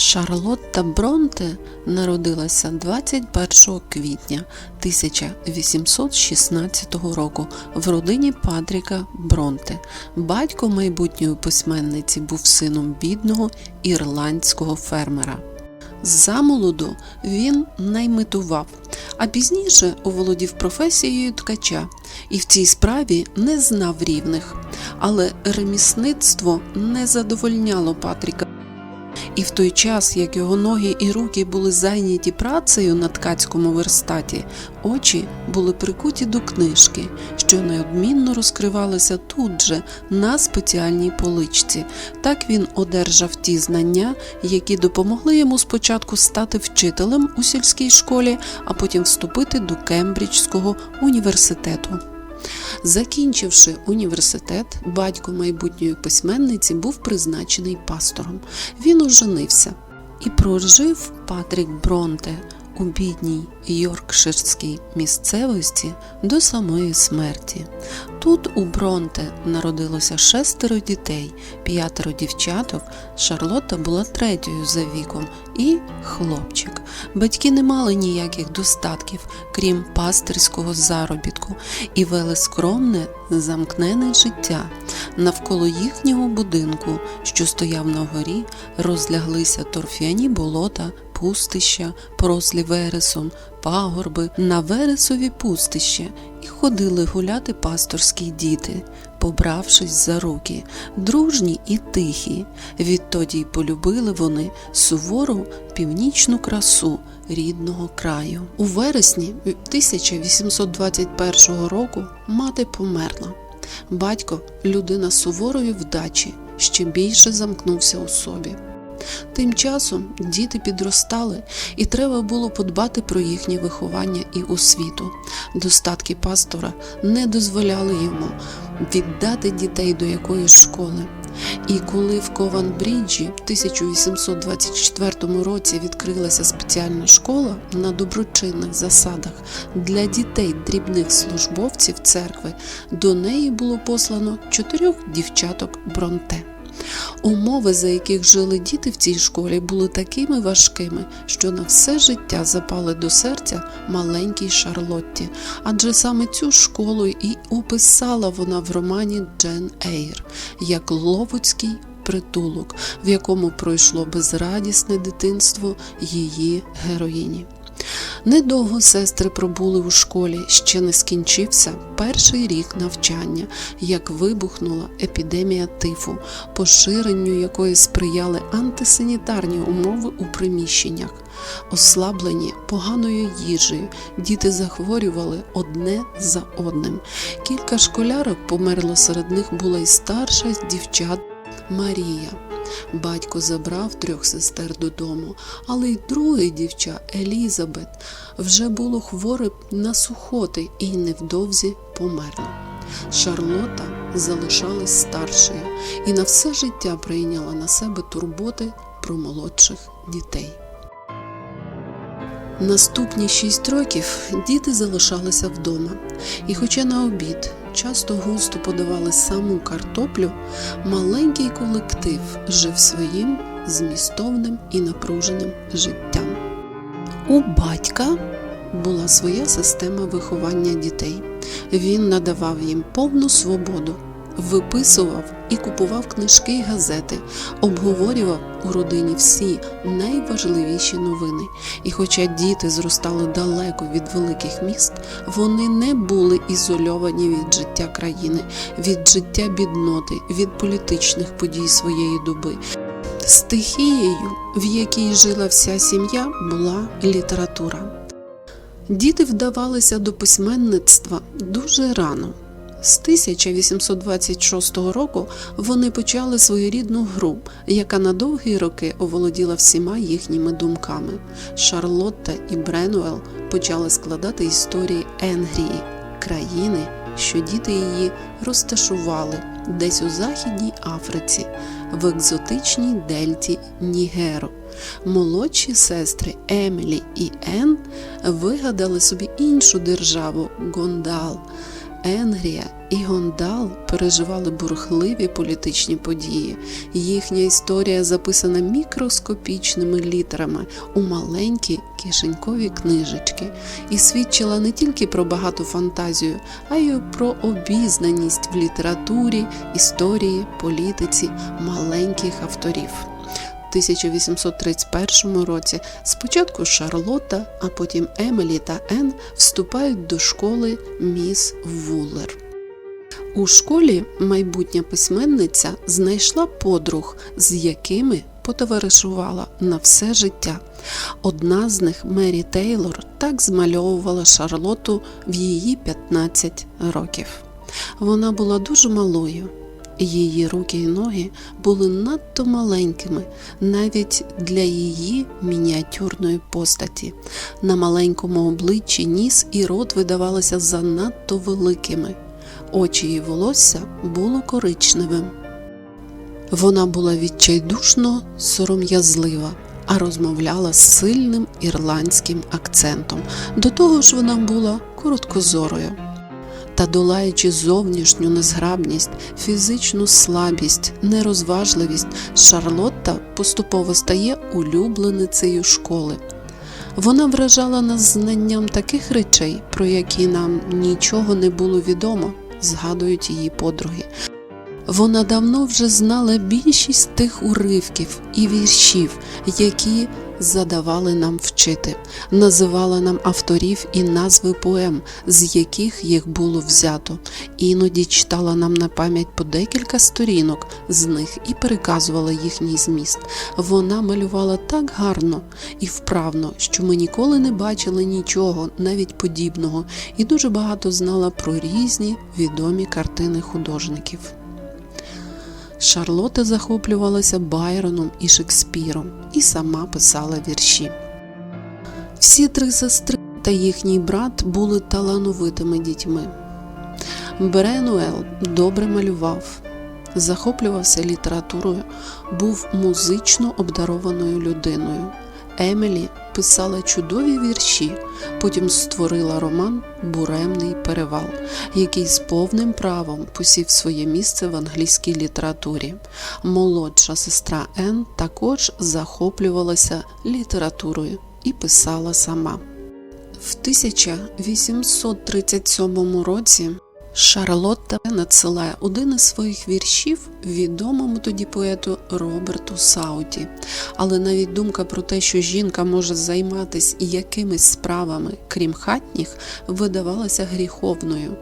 Шарлотта Бронте народилася 21 квітня 1816 року в родині Патріка Бронте. Батько майбутньої письменниці був сином бідного ірландського фермера. Замолоду він наймитував, а пізніше оволодів професією ткача і в цій справі не знав рівних. Але ремісництво не задовольняло Патріка. І в той час, як його ноги і руки були зайняті працею на ткацькому верстаті, очі були прикуті до книжки, що неодмінно розкривалися тут же на спеціальній поличці. Так він одержав ті знання, які допомогли йому спочатку стати вчителем у сільській школі, а потім вступити до Кембриджського університету. Закінчивши університет, батько майбутньої письменниці був призначений пастором. Він оженився і прожив Патрік Бронте у бідній Йоркширській місцевості до самої смерті. Тут у Бронте народилося шестеро дітей, п'ятеро дівчаток, Шарлотта була третьою за віком і хлопчик. Батьки не мали ніяких достатків, крім пастирського заробітку, і вели скромне, замкнене життя. Навколо їхнього будинку, що стояв на горі, розляглися торф'яні болота, пустища, порослі вересом, пагорби на вересові пустище, і ходили гуляти пасторські діти, побравшись за руки, дружні і тихі. Відтоді й полюбили вони сувору північну красу рідного краю. У вересні 1821 року мати померла. Батько, людина суворої вдачі, ще більше замкнувся у собі. Тим часом діти підростали, і треба було подбати про їхнє виховання і освіту. Достатки пастора не дозволяли йому віддати дітей до якоїсь школи. І коли в Кованбріджі в 1824 році відкрилася спеціальна школа на доброчинних засадах для дітей дрібних службовців церкви, до неї було послано чотирьох дівчаток Бронте. Умови, за яких жили діти в цій школі, були такими важкими, що на все життя запали до серця маленькій Шарлотті, адже саме цю школу і описала вона в романі Джен Ейр як Ловуцький притулок, в якому пройшло безрадісне дитинство її героїні. Недовго сестри пробули у школі, ще не скінчився перший рік навчання, як вибухнула епідемія тифу, поширенню якої сприяли антисанітарні умови у приміщеннях. Ослаблені поганою їжею, діти захворювали одне за одним. Кілька школярок померло, серед них була й старша дівчат Марія. Батько забрав трьох сестер додому, але й друге дівча Елізабет вже було хворе на сухоти і невдовзі померло. Шарлота залишалась старшою і на все життя прийняла на себе турботи про молодших дітей. Наступні шість років діти залишалися вдома, і, хоча на обід часто густо подавали саму картоплю, маленький колектив жив своїм змістовним і напруженим життям. У батька була своя система виховання дітей. Він надавав їм повну свободу, виписував і купував книжки й газети, обговорював у родині всі найважливіші новини. І хоча діти зростали далеко від великих міст, вони не були ізольовані від життя країни, від життя бідноти, від політичних подій своєї доби. Стихією, в якій жила вся сім'я, була література. Діти вдавалися до письменництва дуже рано. З 1826 року вони почали своєрідну гру, яка на довгі роки оволоділа всіма їхніми думками. Шарлотта і Бренуел почали складати історії Енгрії, країни, що діти її розташували десь у Західній Африці, в екзотичній дельті Нігеру. Молодші сестри Емілі і Ен вигадали собі іншу державу Гондал. Енгрія і Гондал переживали бурхливі політичні події. Їхня історія записана мікроскопічними літерами у маленькі кишенькові книжечки і свідчила не тільки про багату фантазію, а й про обізнаність в літературі, історії, політиці маленьких авторів. 1831 році спочатку Шарлотта, а потім Емілі та Ен вступають до школи міс Вуллер. У школі майбутня письменниця знайшла подруг, з якими потоваришувала на все життя. Одна з них, Мері Тейлор, так змальовувала Шарлоту в її 15 років. Вона була дуже малою. Її руки і ноги були надто маленькими навіть для її мініатюрної постаті. На маленькому обличчі ніс і рот видавалися занадто великими. Очі і волосся було коричневим. Вона була відчайдушно сором'язлива, а розмовляла з сильним ірландським акцентом. До того ж, вона була короткозорою. Та долаючи зовнішню незграбність, фізичну слабість, нерозважливість, Шарлотта поступово стає улюбленицею школи. Вона вражала нас знанням таких речей, про які нам нічого не було відомо, згадують її подруги. Вона давно вже знала більшість тих уривків і віршів, які задавали нам вчити, називала нам авторів і назви поем, з яких їх було взято, іноді читала нам на пам'ять по декілька сторінок з них і переказувала їхній зміст. Вона малювала так гарно і вправно, що ми ніколи не бачили нічого, навіть подібного, і дуже багато знала про різні відомі картини художників. Шарлота захоплювалася Байроном і Шекспіром і сама писала вірші. Всі три сестри та їхній брат були талановитими дітьми. Бренуел добре малював, захоплювався літературою, був музично обдарованою людиною. Емілі писала чудові вірші, потім створила роман Буремний перевал, який з повним правом посів своє місце в англійській літературі. Молодша сестра Ен також захоплювалася літературою і писала сама. В 1837 році Шарлотта надсилає один із своїх віршів відомому тоді поету Роберту Сауті. Але навіть думка про те, що жінка може займатися якимись справами, крім хатніх, видавалася гріховною.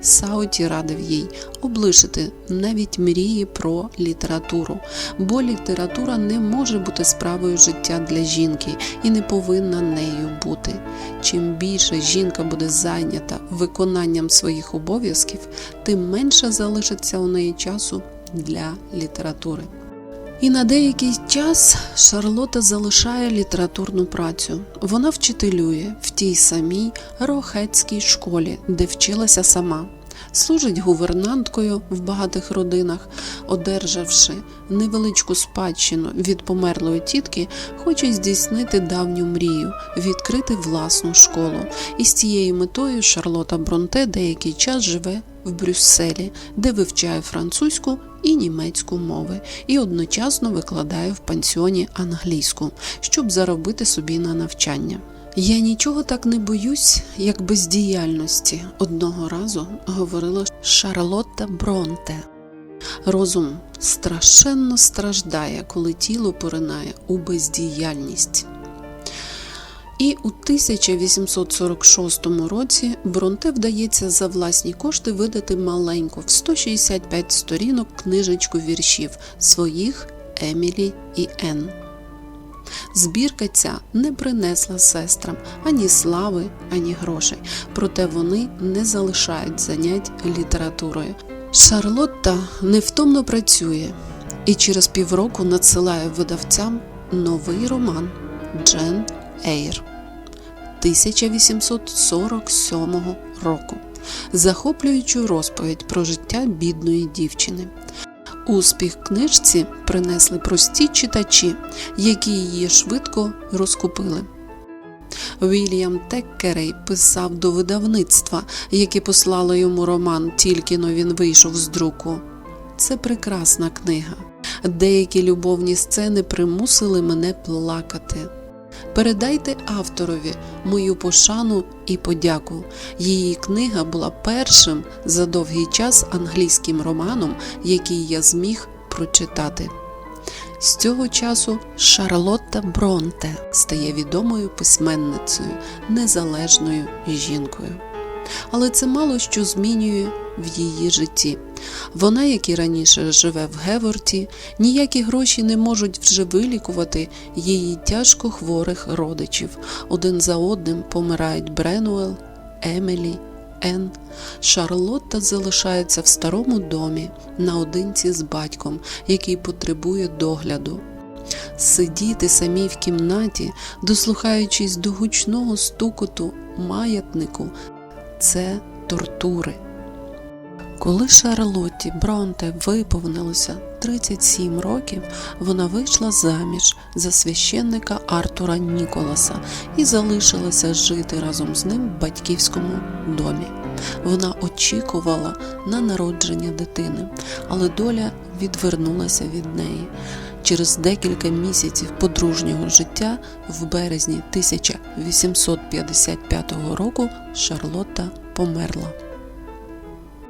Сауті радив їй облишити навіть мрії про літературу, бо література не може бути справою життя для жінки і не повинна нею бути. Чим більше жінка буде зайнята виконанням своїх обов'язків, тим менше залишиться у неї часу для літератури. І на деякий час Шарлота залишає літературну працю. Вона вчителює в тій самій Рохецькій школі, де вчилася сама. Служить гувернанткою в багатих родинах, одержавши невеличку спадщину від померлої тітки, хоче здійснити давню мрію відкрити власну школу. І з цією метою Шарлота Бронте деякий час живе в Брюсселі, де вивчає французьку і німецьку мови, і одночасно викладає в пансіоні англійську, щоб заробити собі на навчання. Я нічого так не боюсь, як бездіяльності. Одного разу говорила Шарлотта Бронте. Розум страшенно страждає, коли тіло поринає у бездіяльність. І у 1846 році Бронте вдається за власні кошти видати маленьку в 165 сторінок книжечку віршів своїх Емілі і Енн. Збірка ця не принесла сестрам ані слави, ані грошей, проте вони не залишають занять літературою. Шарлотта невтомно працює і через півроку надсилає видавцям новий роман Джен Ейр 1847 року, захоплюючу розповідь про життя бідної дівчини. Успіх книжці принесли прості читачі, які її швидко розкупили. Вільям Теккерей писав до видавництва, яке послало йому роман, тільки но він вийшов з друку. Це прекрасна книга. Деякі любовні сцени примусили мене плакати. Передайте авторові мою пошану і подяку. Її книга була першим за довгий час англійським романом, який я зміг прочитати. З цього часу Шарлотта Бронте стає відомою письменницею, незалежною жінкою. Але це мало що змінює в її житті. Вона, як і раніше, живе в Геворті, ніякі гроші не можуть вже вилікувати її тяжко хворих родичів. Один за одним помирають Бренуел, Емілі, Ен. Шарлотта залишається в старому домі наодинці з батьком, який потребує догляду. Сидіти самій в кімнаті, дослухаючись до гучного стукоту маятнику, це тортури. Коли Шарлотті Бронте виповнилося 37 років, вона вийшла заміж за священника Артура Ніколаса і залишилася жити разом з ним в батьківському домі. Вона очікувала на народження дитини, але доля відвернулася від неї. Через декілька місяців подружнього життя в березні 1855 року Шарлотта померла.